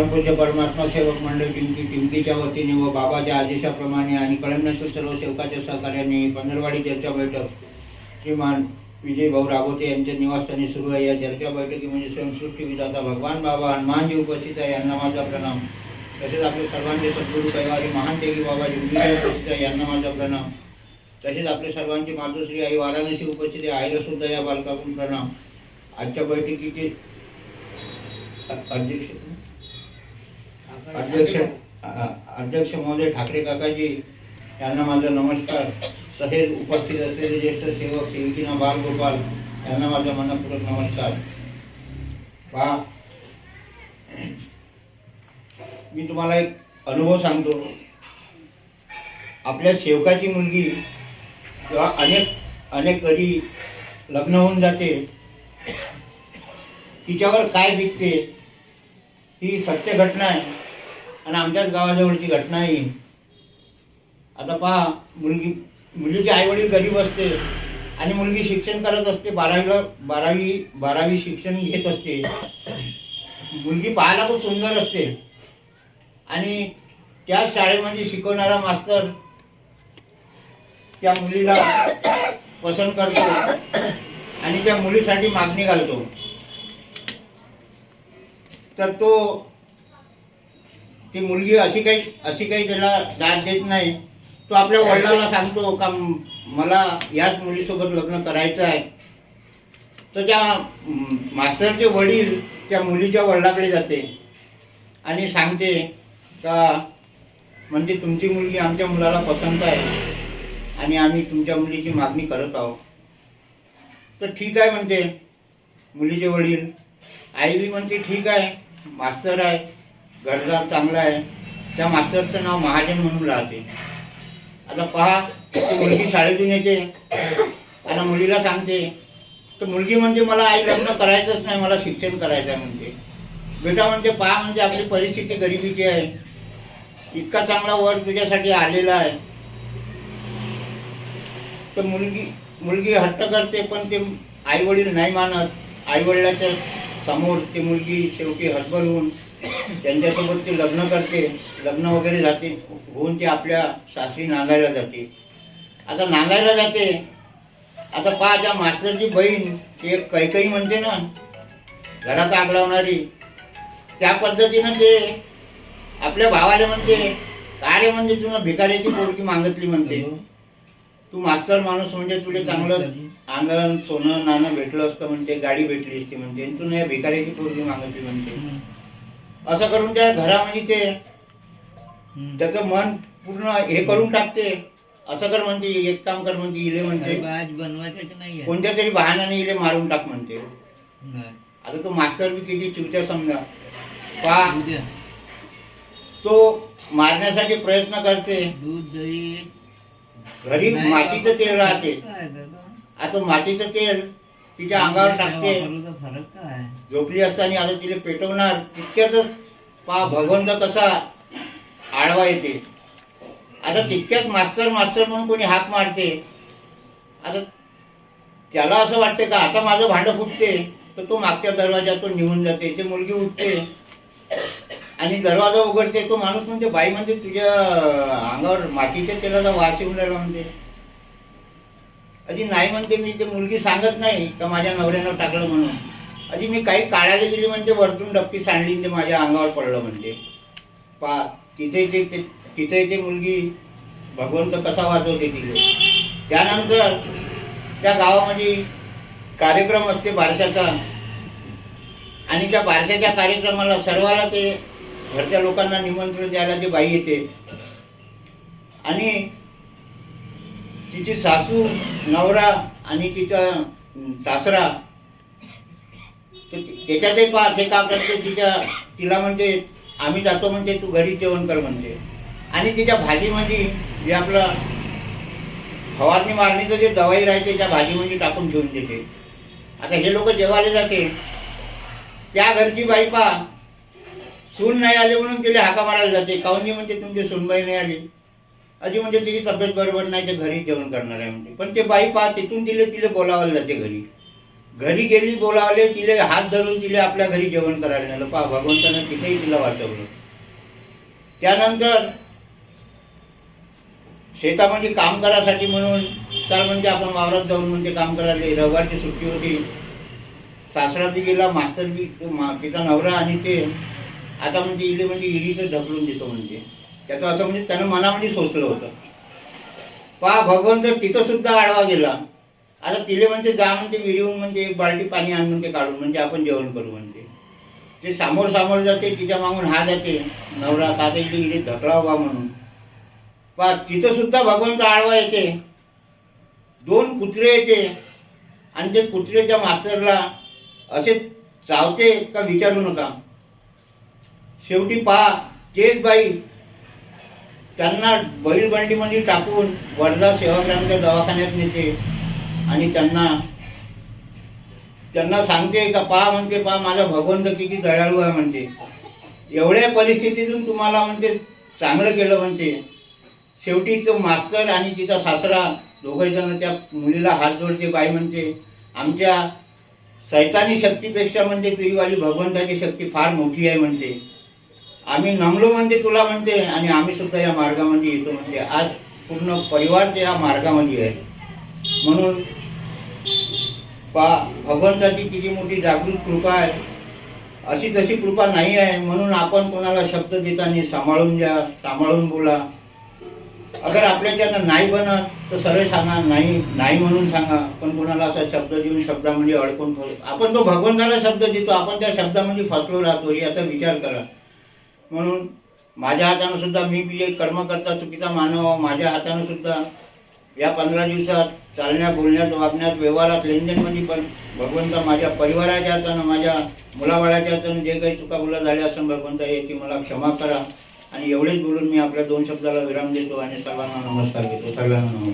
परमपूज्य परमात्मा सेवक मंडळ टिमकी टिमकीच्या वतीने व बाबाच्या आदेशाप्रमाणे आणि कळमण्यातील सर्व सेवकाच्या सहकार्याने पंधरवाडी चर्चा बैठक श्रीमान विजय भाऊ राघोते यांच्या निवासस्थानी सुरू आहे. या चर्चा बैठकी म्हणजे संस्कृती विधाता भगवान बाबा हनुमानजी उपस्थित आहे यांना माझा प्रणाम. तसेच आपले सर्वांचे सद्गुरू कैवारी महान देवी बाबा जिंकली उपस्थित आहे यांना माझा प्रणाम. तसेच आपले सर्वांची मातोश्री आई वाराणसी उपस्थित आहे आईला सुद्धा या बालकाकडून प्रणाम. आजच्या बैठकीचे अध्यक्ष अध्यक्ष अध्यक्ष महोदय ठाकरे काकाजी यांना माझा नमस्कार. तसेच उपस्थित असलेले ज्येष्ठ सेवक सेविकीना बालगोपाल यांना माझा मनपूर्वक नमस्कार. पहा मी तुम्हाला एक अनुभव सांगतो. आपल्या सेवकाची मुलगी किंवा अनेक अनेक कधी लग्न होऊन जाते. तिच्यावर काय बिकते ही सत्य घटना आहे. आणि आमच्याच गावाजवळची घटना आहे ही. आता पहा मुलगी मुलीचे आईवडील गरीब असते आणि मुलगी शिक्षण करत असते बारावीला बारावी बारावी शिक्षण घेत असते. मुलगी पाहायला खूप सुंदर असते. आणि त्या शाळेमध्ये शिकवणारा मास्तर त्या मुलीला पसंत करतो आणि त्या मुलीसाठी मागणी घालतो. तर तो ती मुलगी अशी काही अशी काही त्याला दाद देत नाही. तो आपल्या वडिलांना सांगतो का मला याच मुलीसोबत लग्न करायचं आहे. तर त्या मास्तरचे वडील त्या मुलीच्या वडिलाकडे जाते आणि सांगते का म्हणजे तुमची मुलगी आमच्या मुलाला पसंत आहे आणि आम्ही तुमच्या मुलीची मागणी करत आहोत. तर ठीक आहे म्हणते मुलीचे वडील. आई बी म्हणते ठीक आहे मास्तर आहे. घरदार चांगला आहे. त्या मास्तरचं नाव महाजन म्हणून राहते. आता पहा ती मुलगी शाळेतून येते. आणि मुलीला सांगते तर मुलगी म्हणते मला आई लग्न करायचंच नाही मला शिक्षण करायचं आहे म्हणते. बेटा म्हणते पहा म्हणजे आपली परिस्थिती गरिबीची आहे. इतका चांगला वर तुझ्यासाठी आलेला आहे. तर मुलगी मुलगी हट्ट करते पण ते आई वडील नाही मानत. आई वडिलाच्या समोर ती मुलगी शेवटी हसबल होऊन त्यांच्यासोबत ती लग्न करते लग्न वगैरे जाते होऊन ती आपल्या सासरी नांदायला जाते आता नांदायला जाते. आता पहा त्या मास्तरची बहीण ती एक कैकई म्हणते ना घरात आग लावणारी. त्या पद्धतीनं ते आपल्या भावाला म्हणते काय रे म्हणजे तुला भिकाऱ्याची पोरकी मागितली म्हणते? तू मास्तर माणूस म्हणजे तुला चांगलं अंगण सोनं नाणं भेटलं असतं म्हणते गाडी भेटली असती म्हणते. तू नाही भिकाऱ्याची पोरगी मागितली म्हणते. असं करून त्या घरामध्ये ते त्याचं मन पूर्ण हे करून टाकते. असं कर म्हणते एक काम कर म्हणते इले म्हणते. आज बनवायचं नाही कोणत्या तरी बहाण्याने इले मारून टाक म्हणते. आता तो मास्तर बी किती चिवत्या समजा. पा तो मारण्यासाठी प्रयत्न करते. दूध दही. घरी मातीचं तेल राहते? आता मातीचं तेल तिच्या अंगावर टाकते. फरक काय? झोपली असताना आता तिला पेटवणार. तितक्यातच पा भगवंत कसा आडवा येते. आता तितक्यात मास्तर मास्तर म्हणून कोणी हाक मारते. आता त्याला असं वाटते का आता माझं भांडं फुटते तर तो मागच्या दरवाजातून निघून जाते. ते मुलगी उठते आणि दरवाजा उघडते. तो माणूस म्हणते बाई म्हणते तुझ्या अंगावर मातीच्या तेलाचा वास येऊन राहिला म्हणते आधी नाही म्हणते मी ते मुलगी सांगत नाही का माझ्या नवऱ्यानं टाकलं म्हणून. आधी मी काही काढायला गेली म्हणते वरतून डबकी सांडली ते माझ्या अंगावर पडलं म्हणते. पा तिथे ते ते- तिथे ते मुलगी भगवंत कसा वाचवते तिथे त्यानंतर त्या गावामध्ये कार्यक्रम असते बारशाचा. आणि त्या बारशाच्या कार्यक्रमाला सर्वाला ते घरच्या लोकांना निमंत्रण द्यायला ते बाई येते. आणि तिची सासू नवरा आणि तिचा सासरा. त्याच्यातही पहा ते का करते तिच्या तिला म्हणते आम्ही जातो म्हणते तू घरी जेवण कर म्हणते. आणि तिच्या भाजीमध्ये जे आपलं फवारणी मारणीचं जे दवाई राहते त्या भाजीमध्ये टाकून ठेवून देते. आता हे लोक जेवायला जाते. त्या घरची बाई पा सून नाही आले म्हणून तिला हाका मारायला जाते. काऊन म्हणते तुमची सुनबाई नाही आली. अजी म्हणजे तिची तब्येत बरोबर नाही ते घरी जेवण करणार आहे म्हणजे पण ते बाई पहा तिथून तिले तिला बोलावलं जाते घरी. घरी गेली बोलावले तिले हात धरून तिले आपल्या घरी जेवण करायला नेलं. पा भगवंतानं तिथेही तिला वाचवलं. त्यानंतर शेतामध्ये काम करायसाठी म्हणून तर म्हणजे आपण वावरात जाऊन म्हणजे काम करायला रविवारची सुट्टी होती. सासरा बी गेला मास्तर बी मा तिचा नवरा आणि ते आता म्हणजे इले म्हणजे इरीचं ढकलून देतो म्हणजे त्याचं असं म्हणजे त्यानं मनामध्ये सोचलं होतं. पहा भगवंत तिथं सुद्धा आडवा गेला आता तिले म्हणते जा म्हणते विहिरीहून म्हणजे एक बाल्टी पाणी आण म्हणते काढून म्हणजे आपण जेवण करू म्हणते. ते सामोर सामोर जाते तिच्या मागून हा जाते. नवरा कादेली इथे ढकलाव बा म्हणून. पहा तिथं सुद्धा भगवंत आडवा येते. दोन कुत्रे येते. आणि ते कुत्रेच्या मास्तरला असे चावते का विचारू नका. शेवटी पहा तेच बाई त्यांना बैलबंडीमध्ये टाकून वर्धा सेवाग्रामच्या दवाखान्यात नेते. आणि त्यांना त्यांना सांगते का पहा म्हणते पहा माझा भगवंत किती दयाळू आहे म्हणते. एवढ्या परिस्थितीतून तुम्हाला म्हणते चांगलं केलं म्हणते. शेवटी तो मास्तर आणि तिचा सासरा दोघंजण त्या मुलीला हात जोडते बाई म्हणते आमच्या सैतानी शक्तीपेक्षा म्हणते तुझीवाली भगवंताची शक्ती फार मोठी आहे म्हणते. आम्ही नमलो म्हणते तुला म्हणते आणि आम्ही सुद्धा या मार्गामध्ये येतो म्हणते. आज पूर्ण परिवार त्या मार्गामध्ये आहे. म्हणून पा भगवंताची किती मोठी जागृत कृपा आहे. अशी तशी कृपा नाही आहे. म्हणून आपण कोणाला शब्द देताना सांभाळून द्या सांभाळून बोला. अगर आपल्याच्यानं नाही बनत तर सरळ सांगा. नाही नाही म्हणून सांगा. पण कोणाला असा शब्द देऊन शब्दामध्ये अडकून ठेवतो आपण तो भगवंताला शब्द देतो. आपण त्या शब्दामध्ये फसलो राहतो. याचा विचार करा. म्हणून माझ्या हातानं सुद्धा मी बी एक कर्मकर्ता चुकीचा मानव माझ्या हातानं सुद्धा या पंधरा दिवसात चालण्यात बोलण्यात वागण्यात व्यवहारात लेनदेनमध्ये पण भगवंत माझ्या परिवाराच्या हातानं माझ्या मुलाबाळाच्या हातानं जे काही चुकाबुला झाल्या असेल भगवंत याची मला क्षमा करा. आणि एवढेच बोलून मी आपल्या दोन शब्दाला विराम देतो आणि सर्वांना नमस्कार देतो. सर्वांना नमस्कार.